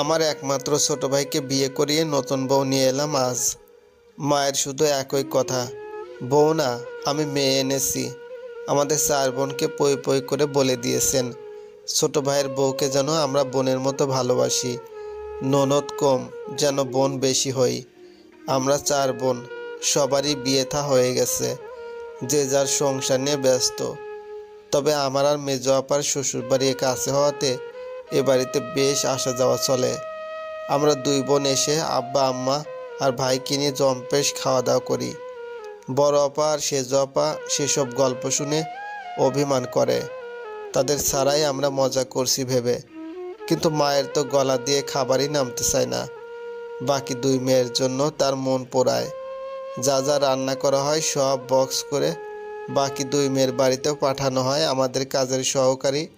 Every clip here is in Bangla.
আমার একমাত্র ছোট ভাইকে বিয়ে করিয়ে নতুন বউ নিয়ে এলাম আজ। মায়ের শুধু একই কথা। বউ না, আমি মেয়ে এনেছি। আমাদের চার বোনকে পই পই করে বলে দিয়েছেন। ছোট ভাইয়ের বউকে যেন আমরা বোনের মতো ভালোবাসি। ননদ কম, যেন বোন বেশি হই। আমরা চার বোন, সবারই বিয়ে থা হয়ে গেছে। যে যার সংসার নিয়ে ব্যস্ত। তবে আমার আর মেজো আপার শ্বশুরবাড়ি কাছে হওয়াতে এ বাড়িতে বেশ আসা যাওয়া চলে। আমরা দুই বোন এসে আব্বা, আম্মা আর ভাইকে নিয়ে জম্পেশ খাওয়া দাওয়া করি। বড় আপা আর সেজ আপা সেসব গল্প শুনে অভিমান করে। তাদের ছাড়াই আমরা মজা করছি ভেবে। কিন্তু মায়ের তো গলা দিয়ে খাবারই নামতে চায় না। বাকি দুই মেয়ের জন্য তার মন পোড়ায়। যা যা রান্না করা হয় সব বক্স করে বাকি দুই মেয়ের বাড়িতেও পাঠানো হয় আমাদের কাজের সহকারী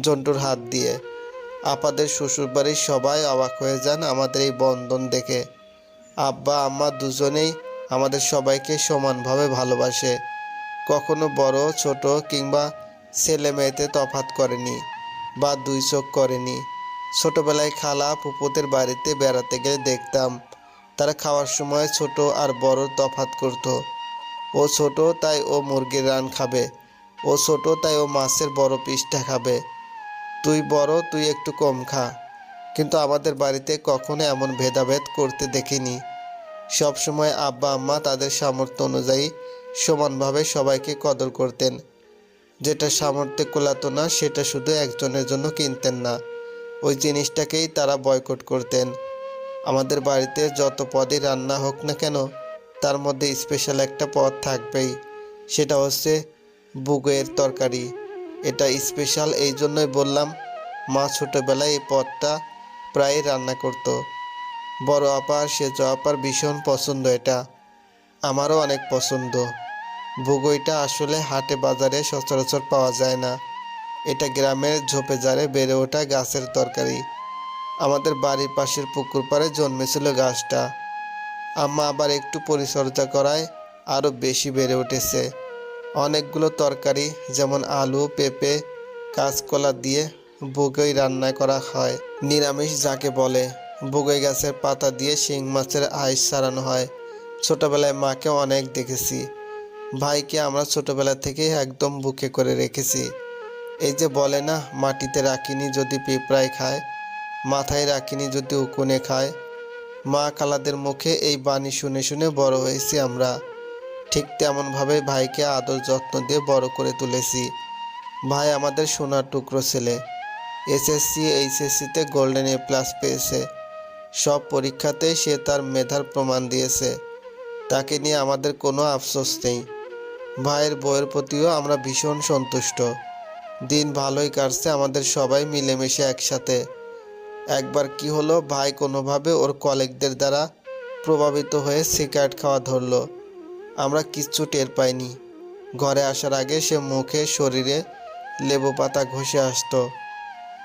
জন্টুর হাত দিয়ে। আপাদের শ্বশুরবাড়ির সবাই অবাক হয়ে যান আমাদের এই বন্ধন দেখে। আব্বা, আম্মা দুজনেই আমাদের সবাইকে সমানভাবে ভালোবাসে। কখনো বড়, ছোট কিংবা ছেলে মেয়েতে তফাত করেনি বা দুই চোখ করেনি। ছোটবেলায় খালা পুপুদের বাড়িতে বেড়াতে গেলে দেখতাম তারা খাওয়ার সময় ছোট আর বড় তফাত করতো। ও ছোট, তাই ও মুরগির রান খাবে। ও ছোট, তাই ও মাছের বড় পিসটা খাবে। তুই বড়, তুই একটু কম খা। কিন্তু আমাদের বাড়িতে কখনো এমন ভেদাভেদ করতে দেখিনি। সবসময় আব্বা, আম্মা তাদের সামর্থ্য অনুযায়ী সমানভাবে সবাইকে কদর করতেন। যেটা সামর্থ্যে কোলাতো না, সেটা শুধু একজনের জন্য কিনতেন না। ওই জিনিসটাকেই তারা বয়কট করতেন। আমাদের বাড়িতে যত পদই রান্না হোক না কেন, তার মধ্যে স্পেশাল একটা পদ থাকবেই। সেটা হচ্ছে বুগের তরকারি। এটা স্পেশাল এই জন্যই বললাম, মা ছোটোবেলায় এই পদটা প্রায় রান্না করতো। বড় আপার সেজ আপার ভীষণ পছন্দ এটা, আমারও অনেক পছন্দ। ভুগইটা আসলে হাটে বাজারে সচরাচর পাওয়া যায় না। এটা গ্রামের ঝোপে বেড়ে ওঠা গাছের তরকারি। আমাদের বাড়ির পাশের পুকুর পাড়ে জন্মেছিল গাছটা। আম্মা আবার একটু পরিচর্যা করায় আরও বেশি বেড়ে উঠেছে। অনেকগুলো তরকারি, যেমন আলু, পেঁপে, কাঁচকলা দিয়ে বুগই রান্না করা হয়। নিরামিষ যাকে বলে বুগই গাছের পাতা দিয়ে শিং মাছের আইস সারানো হয়। ছোটবেলায় মাকে অনেক দেখেছি। ভাইকে আমরা ছোটবেলা থেকে একদম বুকে করে রেখেছি। এই যে বলে না, মাটিতে রাখিনি যদি পিঁপড়ায় খায়, মাথায় রাখিনি যদি উকুনে খায়, মা খালাদের মুখে এই বাণী শুনে শুনে বড় হয়েছি আমরা। ঠিক তেমনভাবে ভাইকে আদর যত্ন দিয়ে বড় করে তুলেছি। ভাই আমাদের সোনার টুকরো ছেলে। এসএসসি এইচএসসিতে গোল্ডেন এ প্লাস পেয়েছে। সব পরীক্ষাতেই সে তার মেধার প্রমাণ দিয়েছে। তাকে নিয়ে আমাদের কোনো আফসোস নেই। ভাইয়ের বইয়ের প্রতিও আমরা ভীষণ সন্তুষ্ট। দিন ভালোই কাটছে আমাদের সবাই মিলেমিশে একসাথে। একবার কি হলো, ভাই কোনোভাবে ওর কলেগদের দ্বারা প্রভাবিত হয়ে সিগারেট খাওয়া ধরলো। আমরা কিচ্ছু টের পাইনি। ঘরে আসার আগে সে মুখে শরীরে লেবু পাতা ঘষে আসতো।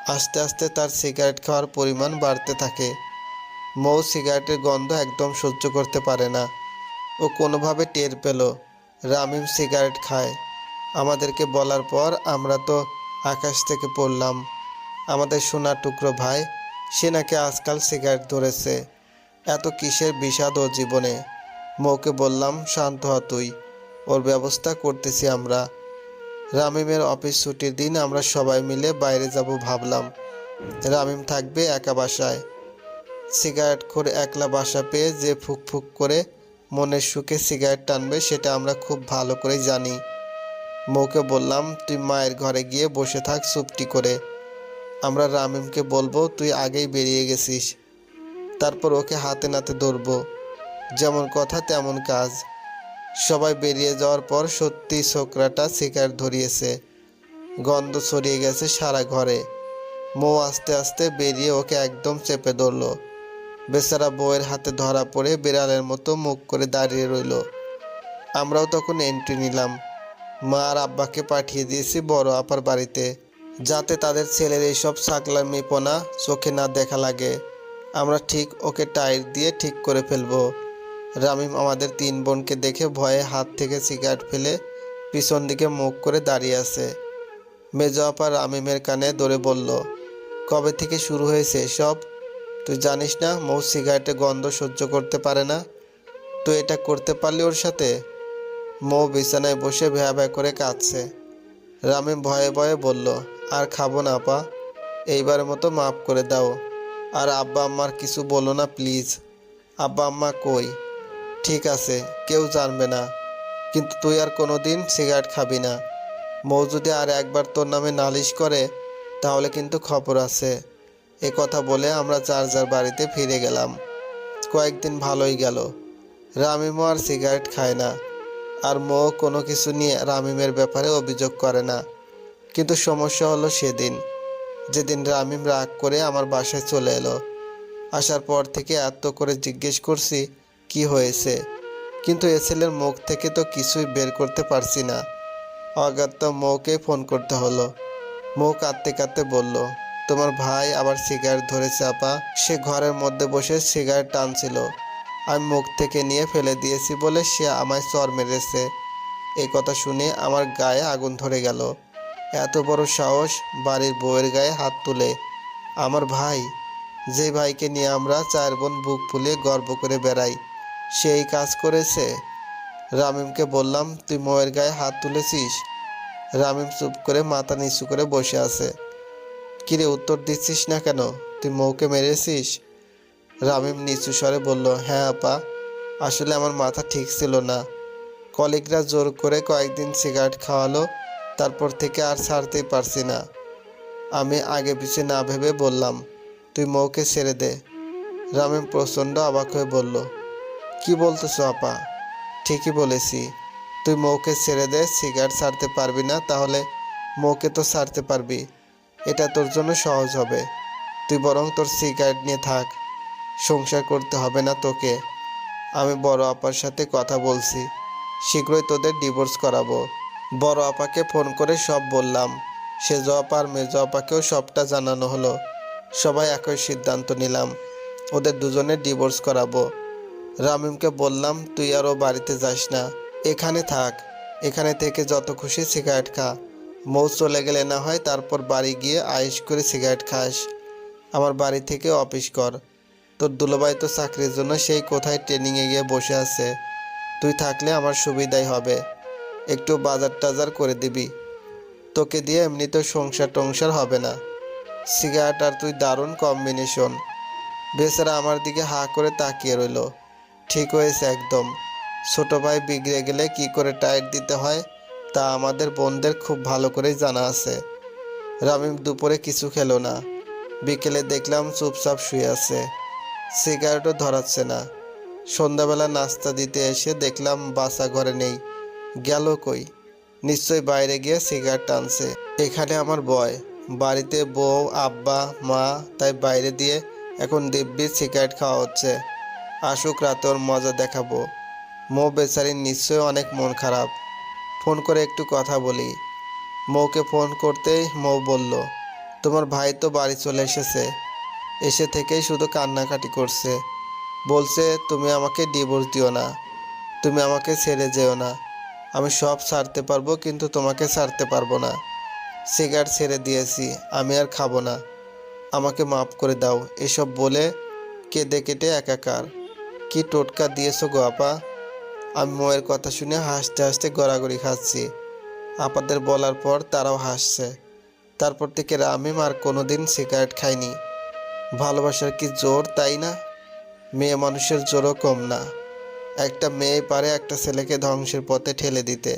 আস্তে আস্তে তার সিগারেট খাওয়ার পরিমাণ বাড়তে থাকে। মৌ সিগারেটের গন্ধ একদম সহ্য করতে পারে না। ও কোনোভাবে টের পেল, রামিম সিগারেট খায়। আমাদেরকে বলার পর আমরা তো আকাশ থেকে পড়লাম। আমাদের সোনার টুকরো ভাই, সে নাকি আজকাল সিগারেট ধরেছে। এত কিসের বিষাদ ও জীবনে? মৌকে বললাম, শান্ত হ তুই। ওর ব্যবস্থা করতেছি আমরা। রামিমের অফিস ছুটির দিন আমরা সবাই মিলে বাইরে যাব ভাবলাম। রামিম থাকবে একা বাসায়। সিগারেট করে একলা বাসা পেয়ে যে ফুক ফুক করে মনের সুখে সিগারেট টানবে, সেটা আমরা খুব ভালো করে জানি। মৌকে বললাম, তুই মায়ের ঘরে গিয়ে বসে থাক চুপটি করে। আমরা রামিমকে বলব, তুই আগেই বেরিয়ে গেছিস। তারপর ওকে হাতে নাতে ধরবো। যেমন কথা, তেমন কাজ। সবাই বেরিয়ে যাওয়ার পর সত্যি ছোকরাটা শিকার ধরিয়েছে। গন্ধ ছড়িয়ে গেছে সারা ঘরে। মৌ আস্তে আস্তে বেরিয়ে ওকে একদম চেপে ধরলো। বেচারা বউয়ের হাতে ধরা পড়ে বিড়ালের মতো মুখ করে দাঁড়িয়ে রইল। আমরাও তখন এন্ট্রি নিলাম। মা আর আব্বাকে পাঠিয়ে দিয়েছি বড় আপার বাড়িতে, যাতে তাদের ছেলের এইসব সাকলামিপনা চোখে না দেখা লাগে। আমরা ঠিক ওকে টাইট দিয়ে ঠিক করে ফেলব। রামিম আমাদের তিন বোনকে দেখে ভয়ে হাত থেকে সিগারেট ফেলে পিছন দিকে মুখ করে দাঁড়িয়ে আছে। মেজো আপা রামিমের কানে ধরে বলল, কবে থেকে শুরু হয়েছে সব তুই জানিস না, মৌ সিগারেটের গন্ধ সহ্য করতে পারে না। তুই এটা করতে পারলি ওর সাথে? মৌ বিছানায় বসে ভ্যা ভ্যা করে কাঁদছে। রামিম ভয়ে ভয়ে বলল, আর খাব না আপা। এইবারের মতো মাফ করে দাও। আর আব্বা আম্মার কিছু বলো না প্লিজ। আব্বা আম্মা কই? ঠিক আছে, কেউ জানবে না। কিন্তু তুই আর কোনো দিন সিগারেট খাবি না। মৌ যদি আর একবার তোর নামে নালিশ করে, তাহলে কিন্তু খবর আছে। এ কথা বলে আমরা যার যার বাড়িতে ফিরে গেলাম। কয়েকদিন ভালোই গেল। রামিমও আর সিগারেট খায় না। আর মৌ কোনো কিছু নিয়ে রামিমের ব্যাপারে অভিযোগ করে না। কিন্তু সমস্যা হলো সেদিন। যেদিন রামিম রাগ করে আমার বাসায় চলে এলো। আসার পর থেকে এত করে জিজ্ঞেস করছি কি হয়েছে? কিন্তু এ ছেলের মুখ থেকে তো কিছুই বের করতে পারছি না। অগাত্য মৌকে ফোন করতে হলো। মৌ কাঁদতে কাঁদতে বলল, তোমার ভাই আবার সিগারেট ধরেছে, আপা? সে ঘরের মধ্যে বসে সিগারেট টানছিল। আমি মুখ থেকে নিয়ে ফেলে দিয়েছি বলে সে আমায় চর মেরেছে। এই কথা শুনে আমার গায়ে আগুন ধরে গেল। এত বড় সাহস বাড়ির বউয়ের গায়ে হাত তুলে। আমার ভাই যে ভাইকে নিয়ে আমরা চার বোন বুক ফুলিয়ে গর্ব করে বেড়াই সেই কাজ করেছে। রামিমকে বললাম, তুই ময়ের গায়ে হাত তুলেছিস? রামিম চুপ করে মাথা নিচু করে বসে আছে। কিরে, উত্তর দিচ্ছিস না কেন? তুই মৌকে মেরেছিস? রামিম নিচু স্বরে বলল হ্যাঁ আপা, আসলে আমার মাথা ঠিক ছিল না। কলিগরা জোর করে কয়েকদিন সিগারেট খাওয়ালো, তারপর থেকে আর ছাড়তেই পারছি না। আমি আগে পিছে না ভেবে বললাম, তুই মৌকে ছেড়ে দে। রামিম প্রচণ্ড অবাক হয়ে বলল কি বলতেছো আপা? ঠিকই বলেছি। তুই মৌকে ছেড়ে দে সিগারেট ছাড়তে পারবি না, তাহলে মৌকে তো ছাড়তে পারবি। এটা তোর জন্য সহজ হবে। তুই বরং তোর সিগারেট নিয়ে থাক। সংসার করতে হবে না তোকে। আমি বড় আপার সাথে কথা বলছি। শীঘ্রই তোদের ডিভোর্স করাবো। বড় আপাকে ফোন করে সব বললাম। সেজ আপা আর মেজ আপাকেও সবটা জানানো হলো। সবাই একই সিদ্ধান্ত নিলাম। ওদের দুজনে ডিভোর্স করাবো। রামিমকে বললাম, তুই আরও বাড়িতে যাস না। এখানে থাক। এখানে থেকে যত খুশি সিগারেট খা। মৌ চলে গেলে না হয় তারপর বাড়ি গিয়ে আয়েস করে সিগারেট খাস। আমার বাড়ি থেকে অফিস কর। তোর দুলোভাই তো চাকরির জন্য সেই কোথায় ট্রেনিংয়ে গিয়ে বসে আছে। তুই থাকলে আমার সুবিধাই হবে। একটু বাজার টাজার করে দিবি। তোকে দিয়ে এমনিতেও সংসার টংসার হবে না। সিগারেট আর তুই দারুণ কম্বিনেশন বেচারা আমার দিকে হা করে তাকিয়ে রইল। ঠিক হয়েছে একদম। ছোট ভাই বিগড়ে গেলে কি করে টাইট দিতে হয়, তা আমাদের বোনদের খুব ভালো করেই জানা আছে। রামিম দুপুরে কিছু খেলো না। বিকেলে দেখলাম চুপচাপ শুয়ে আছে। সিগারেটও ধরাচ্ছে না। সন্ধ্যাবেলা নাস্তা দিতে এসে দেখলাম বাসা ঘরে নেই। গেল কই? নিশ্চয়ই বাইরে গিয়ে সিগারেট টানছে। এখানে আমার বয়। বাড়িতে বউ, আব্বা, মা, তাই বাইরে দিয়ে এখন দিব্যি সিগারেট খাওয়া হচ্ছে। আসুক, রাতে ওর মজা দেখাবো। মৌ বেচারির নিশ্চয়ই অনেক মন খারাপ। ফোন করে একটু কথা বলি। মৌকে ফোন করতেই মৌ বলল, তোমার ভাই তো বাড়ি চলে এসেছে। এসে থেকেই শুধু কান্নাকাটি করছে। বলছে, তুমি আমাকে ডিভোর্স দিও না। তুমি আমাকে ছেড়ে যেও না। আমি সব ছাড়তে পারব, কিন্তু তোমাকে ছাড়তে পারব না। সিগারেট ছেড়ে দিয়েছি, আমি আর খাব না। আমাকে মাফ করে দাও। এসব বলে কেঁদে কেটে একাকার। কি টোটকা দিয়েছ গো আপা? আমি মোয়ের কথা শুনে হাসতে হাসতে গড়াগড়ি খাচ্ছি। আপাদের বলার পর তারাও হাসছে। তারপর থেকে রামিম আর কোনোদিন সিগারেট খায়নি। ভালোবাসার কি জোর, তাই না? মেয়ে মানুষের জোরও কম না। একটা মেয়ে পারে একটা ছেলেকে ধ্বংসের পথে ঠেলে দিতে,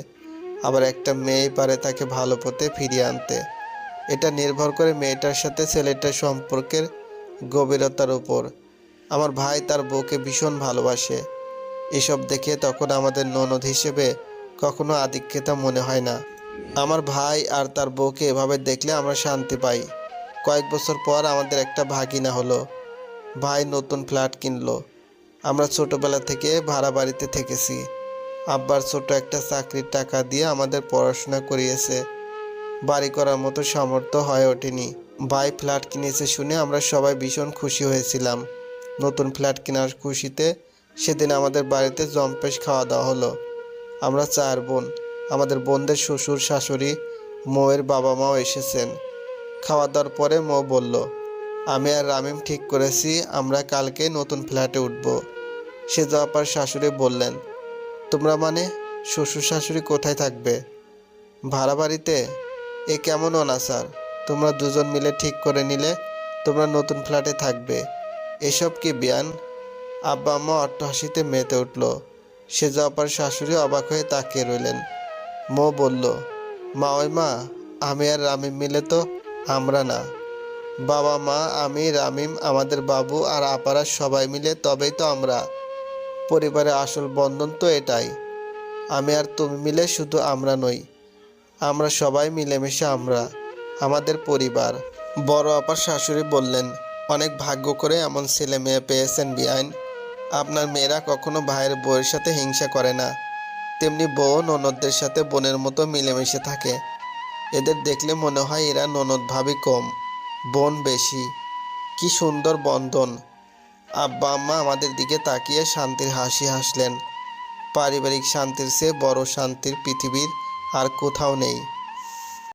আবার একটা মেয়ে পারে তাকে ভালো পথে ফিরিয়ে আনতে। এটা নির্ভর করে মেয়েটার সাথে ছেলেটার সম্পর্কের গভীরতার উপর। আমার ভাই তার বউকে ভীষণ ভালোবাসে। এসব দেখে তখন আমাদের ননদ হিসেবে কখনো আধিক্যতা মনে হয় না। আমার ভাই আর তার বউকে এভাবে দেখলে আমরা শান্তি পাই। কয়েক বছর পর আমাদের একটা ভাগিনা হলো। ভাই নতুন ফ্ল্যাট কিনলো। আমরা ছোটোবেলা থেকে ভাড়া বাড়িতে থেকেছি। আব্বার ছোট একটা চাকরির টাকা দিয়ে আমাদের পড়াশোনা করিয়েছে। বাড়ি করার মতো সামর্থ্য হয়ে ওঠেনি। ভাই ফ্ল্যাট কিনেছে শুনে আমরা সবাই ভীষণ খুশি হয়েছিলাম। নতুন ফ্ল্যাট কেনার খুশিতে সেদিন আমাদের বাড়িতে জম্পেশ খাওয়া দাওয়া হলো। আমরা চার বোন, আমাদের বোনদের শ্বশুর, শাশুড়ি, মৌয়ের বাবা মাও এসেছেন। খাওয়া দাওয়ার পরে মৌ বলল, আমি আর রামিম ঠিক করেছি, আমরা কালকে নতুন ফ্ল্যাটে উঠব। সে যাওয়ার শাশুড়ি বললেন, তোমরা মানে শ্বশুর শাশুড়ি কোথায় থাকবে? ভাড়া বাড়িতে? এ কেমন অনাচার, তোমরা দুজন মিলে ঠিক করে নিলে তোমরা নতুন ফ্ল্যাটে থাকবে। এসব কি বিয়ান? আব্বা আম্মা অট্টহাসিতে মেতে উঠল। সে যাওয়ার শাশুড়ি অবাক হয়ে তাকিয়ে রইলেন। মো বলল, মা ওই মা, আমি আর রামিম মিলে তো আমরা না। বাবা মা, আমি, রামিম, আমাদের বাবু আর আপারা সবাই মিলে তবেই তো আমরা। পরিবারে আসল বন্ধন তো এটাই। আমি আর তুমি মিলে শুধু আমরা নই। আমরা সবাই মিলেমিশে আমরা, আমাদের পরিবার। বড় আপার শাশুড়ি বললেন অনেক ভাগ্য করে এমন ছেলে মেয়ে পেয়েছেন বিআইন। আপনার মেয়েরা কখনো ভাইয়ের বউয়ের সাথে হিংসা করে না। তেমনি বউ ননদদের সাথে বোনের মতো মিলেমিশে থাকে। এদের দেখলে মনে হয় এরা ননদ ভাবি কম, বোন বেশি। কি সুন্দর বন্ধন। আব্বা আম্মা আমাদের দিকে তাকিয়ে শান্তির হাসি হাসলেন। পারিবারিক শান্তির চেয়ে বড় শান্তির পৃথিবীর আর কোথাও নেই।